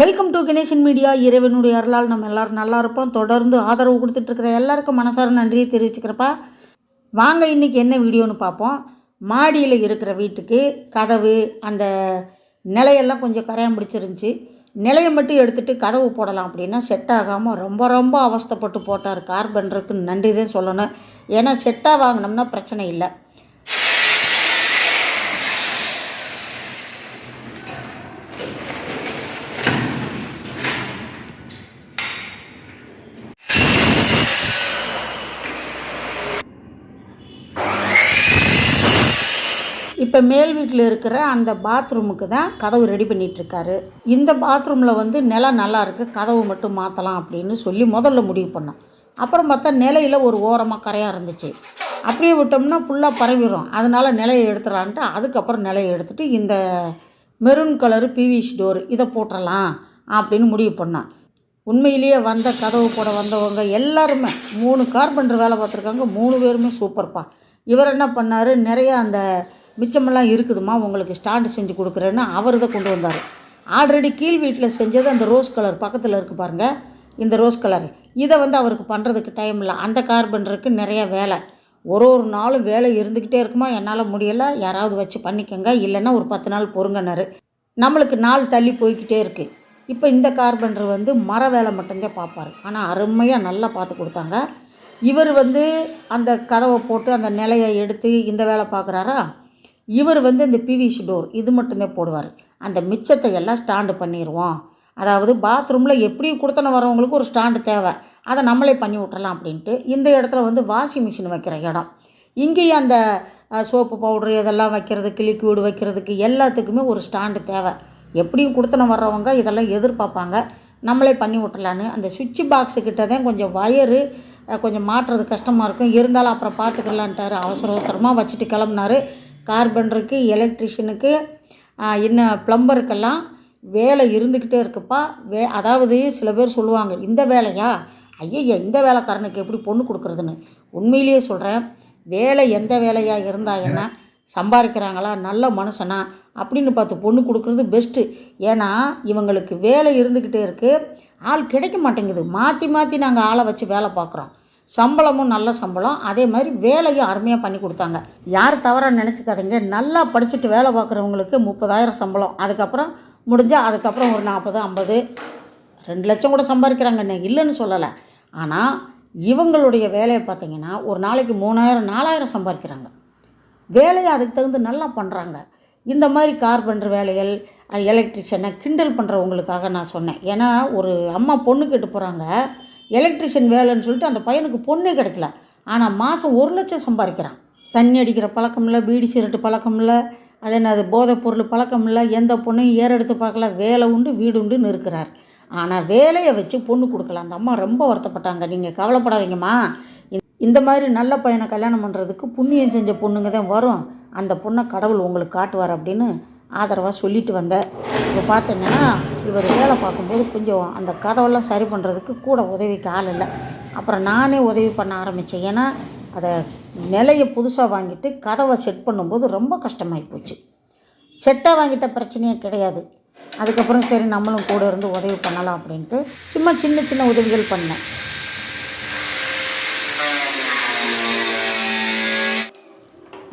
Welcome to Ganesan media இறைவனுடைய அருளால் நம்ம எல்லாரும் நல்லா இருப்போம். தொடர்ந்து ஆதரவு கொடுத்துட்ருக்கிற எல்லாருக்கும் மனசார நன்றியை தெரிவிச்சுக்கிறப்பா. வாங்க இன்றைக்கி என்ன வீடியோன்னு பார்ப்போம். மாடியில் இருக்கிற வீட்டுக்கு கதவு அந்த நிலையெல்லாம் கொஞ்சம் கரையான் பிடிச்சிருந்துச்சி. நிலையை மட்டும் எடுத்துகிட்டு கதவு போடலாம் அப்படின்னா செட் ஆகாமல் ரொம்ப ரொம்ப அவஸ்தைப்பட்டு போட்டார். கார்பெண்டருக்கு நன்றி தான் சொல்லணும். ஏன்னா செட்டாக வாங்கினோம்னா பிரச்சனை இல்லை. இப்போ மேல் வீட்டில் இருக்கிற அந்த பாத்ரூமுக்கு தான் கதவு ரெடி பண்ணிகிட்ருக்காரு இந்த பாத்ரூமில் வந்து நிலம் நல்லா இருக்குது கதவு மட்டும் மாற்றலாம் அப்படின்னு சொல்லி முதல்ல முடிவு பண்ணோம். அப்புறம் பார்த்தா நிலையில் ஒரு ஓரமாக கரையாக இருந்துச்சு. அப்படியே விட்டோம்னா ஃபுல்லாக பரவிடும் அதனால் நிலையை எடுத்துடலான்ட்டு அதுக்கப்புறம் நிலையை எடுத்துகிட்டு இந்த மெரூன் கலரு பிவிசி டோர் இதை போட்டுடலாம் அப்படின்னு முடிவு பண்ணான் உண்மையிலேயே வந்த கதவு போட வந்தவங்க எல்லாருமே மூணு கார்பெண்டர் வேலை பார்த்துருக்காங்க மூணு பேருமே சூப்பர்ப்பா இவர் என்ன பண்ணார் நிறைய அந்த மிச்சமெல்லாம் இருக்குதுமா உங்களுக்கு ஸ்டாண்டு செஞ்சு கொடுக்குறேன்னு அவர் தான் கொண்டு வந்தார். ஆல்ரெடி கீழ் வீட்டில் செஞ்சது அந்த ரோஸ் கலர் பக்கத்தில் இருக்குது பாருங்கள் இந்த ரோஸ் கலர் இதை வந்து அவருக்கு பண்ணுறதுக்கு டைம் இல்லை. அந்த கார்பெண்டருக்கு நிறைய வேலை. ஒரு ஒரு நாளும் வேலை இருந்துக்கிட்டே இருக்குமா? என்னால் முடியலை. யாராவது வச்சு பண்ணிக்கோங்க. இல்லைன்னா ஒரு பத்து நாள் பொறுங்கன்னாரு. நம்மளுக்கு நாள் தள்ளி போய்க்கிட்டே இருக்குது இப்போ இந்த கார்பெண்டர் வந்து மர வேலை மட்டும்தான் பார்ப்பார். ஆனால் அருமையாக நல்லா பார்த்து கொடுத்தாங்க. இவர் வந்து அந்த கதவை போட்டு அந்த நிலையை எடுத்து இந்த வேலை பார்க்குறாரா? இவர் வந்து இந்த பிவிசி டோர் இது மட்டும்தான் போடுவார். அந்த மிச்சத்தை எல்லாம் ஸ்டாண்டு பண்ணிடுவோம் அதாவது பாத்ரூமில் எப்படியும் கொடுத்தன வரவங்களுக்கு ஒரு ஸ்டாண்டு தேவை. அதை நம்மளே பண்ணி விட்றலாம் அப்படின்ட்டு இந்த இடத்துல வந்து வாஷிங் மிஷின் வைக்கிற இடம். இங்கேயும் அந்த சோப்பு பவுட்ரு இதெல்லாம் வைக்கிறதுக்கு லிக்விடு வைக்கிறதுக்கு எல்லாத்துக்குமே ஒரு ஸ்டாண்டு தேவை. எப்படியும் கொடுத்தன வர்றவங்க இதெல்லாம் எதிர்பார்ப்பாங்க. நம்மளே பண்ணி விட்றலான்னு அந்த சுவிட்ச் பாக்ஸு கிட்ட தான் கொஞ்சம் வயரு கொஞ்சம் மாட்டுறது கஷ்டமாக இருக்கும். இருந்தாலும் அப்புறம் பார்த்துக்கலான்ட்டார் அவசர அவசரமாக வச்சுட்டு கிளம்புனாரு. கார்பெண்டருக்கு எலக்ட்ரிஷியனுக்கு இன்னும் ப்ளம்பருக்கெல்லாம் வேலை இருந்துக்கிட்டே இருக்குப்பா. வே அதாவது சில பேர் சொல்லுவாங்க இந்த வேலையா? ஐயய்ய இந்த வேலைக்காரனுக்கு எப்படி பொண்ணு கொடுக்குறதுன்னு. உண்மையிலேயே சொல்கிறேன் வேலை எந்த வேலையாக இருந்தால் என்ன சம்பாதிக்கிறாங்களா நல்ல மனுஷனா அப்படின்னு பார்த்து பொண்ணு கொடுக்குறது பெஸ்ட்டு ஏன்னா இவங்களுக்கு வேலை இருந்துக்கிட்டே இருக்குது ஆள் கிடைக்க மாட்டேங்குது. மாற்றி மாற்றி நாங்கள் ஆளை வச்சு வேலை பார்க்குறோம். சம்பளமும் நல்ல சம்பளம். அதே மாதிரி வேலையும் அருமையாக பண்ணி கொடுத்தாங்க. யார் தவறாக நினச்சிக்காதீங்க. நல்லா படிச்சுட்டு வேலை பார்க்குறவங்களுக்கு முப்பதாயிரம் சம்பளம். அதுக்கப்புறம் முடிஞ்சால் அதுக்கப்புறம் ஒரு நாற்பது ஐம்பது ரெண்டு லட்சம் கூட சம்பாதிக்கிறாங்க. நான் இல்லைன்னு சொல்லலை. ஆனால் இவங்களுடைய வேலையை பார்த்தீங்கன்னா ஒரு நாளைக்கு மூணாயிரம் நாலாயிரம் சம்பாதிக்கிறாங்க. வேலையை அதுக்கு தகுந்து நல்லா பண்ணுறாங்க இந்த மாதிரி கார்பெண்டர் வேலைகள் எலக்ட்ரிஷியனை கிண்டல் பண்ணுறவங்களுக்காக நான் சொன்னேன். ஏன்னா ஒரு அம்மா பொண்ணு கேட்டு போகிறாங்க எலக்ட்ரிஷியன் வேலைன்னு சொல்லிட்டு அந்த பையனுக்கு பொண்ணே கிடைக்கல. ஆனால் மாதம் ஒரு லட்சம் சம்பாதிக்கிறான் தண்ணி அடிக்கிற பழக்கம் இல்லை பீடி சிரட்டு பழக்கம் இல்லை அது என்னது போதைப் பொருள் பழக்கம் இல்லை எந்த பொண்ணையும் ஏறெடுத்து பார்க்கல வேலை உண்டு வீடு உண்டுன்னு இருக்கிறார் ஆனால் வேலையை வச்சு பொண்ணு கொடுக்கல. அந்த அம்மா ரொம்ப வருத்தப்பட்டாங்க. நீங்கள் கவலைப்படாதீங்கம்மா. இந்த- மாதிரி நல்ல பையனை கல்யாணம் பண்ணுறதுக்கு புண்ணியம் செஞ்ச பொண்ணுங்க தான் வரும். அந்த பொண்ணை கடவுள் உங்களுக்கு காட்டுவார் அப்படின்னு ஆதரவாக சொல்லிட்டு வந்தேன் இப்போ பார்த்தீங்கன்னா இவர் வேலை பார்க்கும்போது கொஞ்சம் அந்த கதவெல்லாம் சரி பண்ணுறதுக்கு கூட உதவிக்கு ஆள் இல்லை. அப்புறம் நானே உதவி பண்ண ஆரம்பித்தேன் ஏன்னா அதை நிலையை புதுசாக வாங்கிட்டு கதவை செட் பண்ணும்போது ரொம்ப கஷ்டமாகி போச்சு. செட்டாக வாங்கிட்ட பிரச்சனையே கிடையாது. அதுக்கப்புறம் சரி நம்மளும் கூட இருந்து உதவி பண்ணலாம் அப்படின்ட்டு சும்மா சின்ன சின்ன உதவிகள் பண்ணேன்.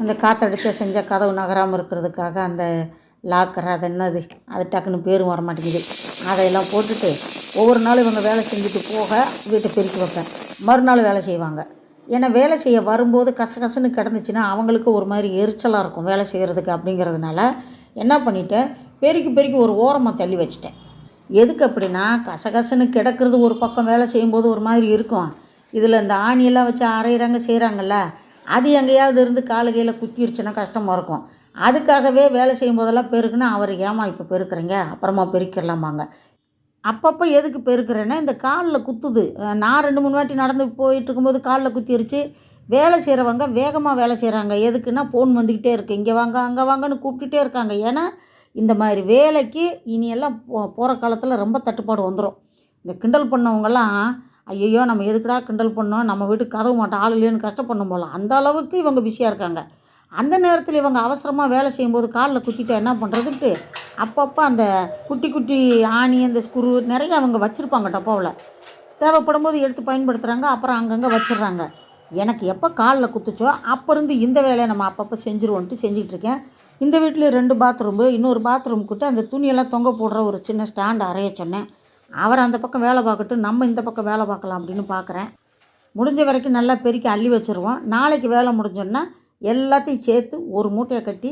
அந்த காற்றடிச்ச செஞ்ச கதவு நகராமல் இருக்கிறதுக்காக அந்த லாக்கர் அது என்னது? அது டக்குன்னு பேரும் வர மாட்டேங்குது. அதையெல்லாம் போட்டுட்டு ஒவ்வொரு நாளும் இவங்க வேலை செஞ்சுட்டு போக வீட்டை பெருக்கி வைப்பேன். மறுநாள் வேலை செய்வாங்க. ஏன்னா வேலை செய்ய வரும்போது கசகசன்னு கிடந்துச்சுன்னா அவங்களுக்கு ஒரு மாதிரி எரிச்சலாக இருக்கும் வேலை செய்கிறதுக்கு அப்படிங்கிறதுனால. என்ன பண்ணிட்டேன்? பெருக்கி பெருக்கி ஒரு ஓரமாக தள்ளி வச்சிட்டேன். எதுக்கு அப்படின்னா கசகசன்னு கிடக்கிறது ஒரு பக்கம் வேலை செய்யும்போது ஒரு மாதிரி இருக்கும். இதில் இந்த ஆணியெல்லாம் வச்சு அரைகிறாங்க செய்கிறாங்கல்ல அது எங்கேயாவது இருந்து காலு கையில் குத்திருச்சுன்னா கஷ்டமாக இருக்கும். அதுக்காகவே வேலை செய்யும் போதெல்லாம் பெருக்குன்னா அவர் ஏமா இப்போ பெருக்கிறீங்க? அப்புறமா பெருக்கிடலாமாங்க. அப்பப்போ எதுக்கு பெருக்கிறேன்னா இந்த காலில் குத்துது. நான் ரெண்டு மூணு வாட்டி நடந்து போயிட்டு இருக்கும்போது காலில் குத்திருச்சு. வேலை செய்கிறவங்க வேகமாக வேலை செய்கிறாங்க எதுக்குன்னா ஃபோன் வந்துக்கிட்டே இருக்குது இங்கே வாங்க அங்கே வாங்கன்னு கூப்பிட்டுட்டே இருக்காங்க. ஏன்னா இந்த மாதிரி வேலைக்கு இனியெல்லாம் போ போகிற காலத்தில் ரொம்ப தட்டுப்பாடு வந்துடும் இந்த கிண்டல் பண்ணவங்கெல்லாம் ஐயோ நம்ம எதுக்குடா கிண்டல் பண்ணோம்? நம்ம வீட்டுக்கு கதவு மாட்டோம் ஆள் இல்லைன்னு கஷ்டப்படணும் போகலாம் அந்த அளவுக்கு இவங்க பிஸியாக இருக்காங்க. அந்த நேரத்தில் இவங்க அவசரமாக வேலை செய்யும்போது காலில் குத்திட்டா என்ன பண்ணுறதுன்ட்டு அப்பப்போ அந்த குட்டி குட்டி ஆணி அந்த ஸ்குரு நிறைய அவங்க வச்சுருப்பாங்க டப்பாவில். தேவைப்படும் போது எடுத்து பயன்படுத்துகிறாங்க அப்புறம் அங்கங்கே வச்சிடுறாங்க. எனக்கு எப்போ காலில் குத்துச்சோ அப்போ இருந்து இந்த வேலையை நம்ம அப்பப்போ செஞ்சுருவோன்ட்டு செஞ்சிட்ருக்கேன் இந்த வீட்டில் ரெண்டு பாத்ரூமு இன்னொரு பாத்ரூம் கிட்ட அந்த துணியெல்லாம் தொங்க போடுற ஒரு சின்ன ஸ்டாண்ட் அறைய சொன்னேன். அவர் அந்த பக்கம் வேலை பார்க்கட்டும் நம்ம இந்த பக்கம் வேலை பார்க்கலாம் அப்படின்னு பார்க்குறேன். முடிஞ்ச வரைக்கும் நல்லா பெருக்கி அள்ளி வச்சுருவோம். நாளைக்கு வேலை முடிஞ்சோன்னா எல்லாத்தையும் சேர்த்து ஒரு மூட்டையை கட்டி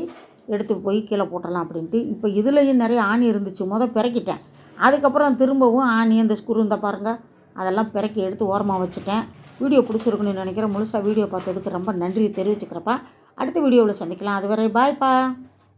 எடுத்து போய் கீழே போட்டுடலாம் அப்படின்ட்டு. இப்போ இதுலேயும் நிறைய ஆணி இருந்துச்சு. முத பிறக்கிட்டேன் அதுக்கப்புறம் திரும்பவும் ஆணி அந்த ஸ்குரு இந்த பாருங்கள் அதெல்லாம் பிறக்கி எடுத்து ஓரமாக வச்சுட்டேன். வீடியோ பிடிச்சிருக்குன்னு நினைக்கிறேன். முழுசாக வீடியோ பார்த்ததுக்கு ரொம்ப நன்றி தெரிவிச்சுக்கிறப்பா. அடுத்த வீடியோவில் சந்திக்கலாம். அதுவரை பாய்ப்பா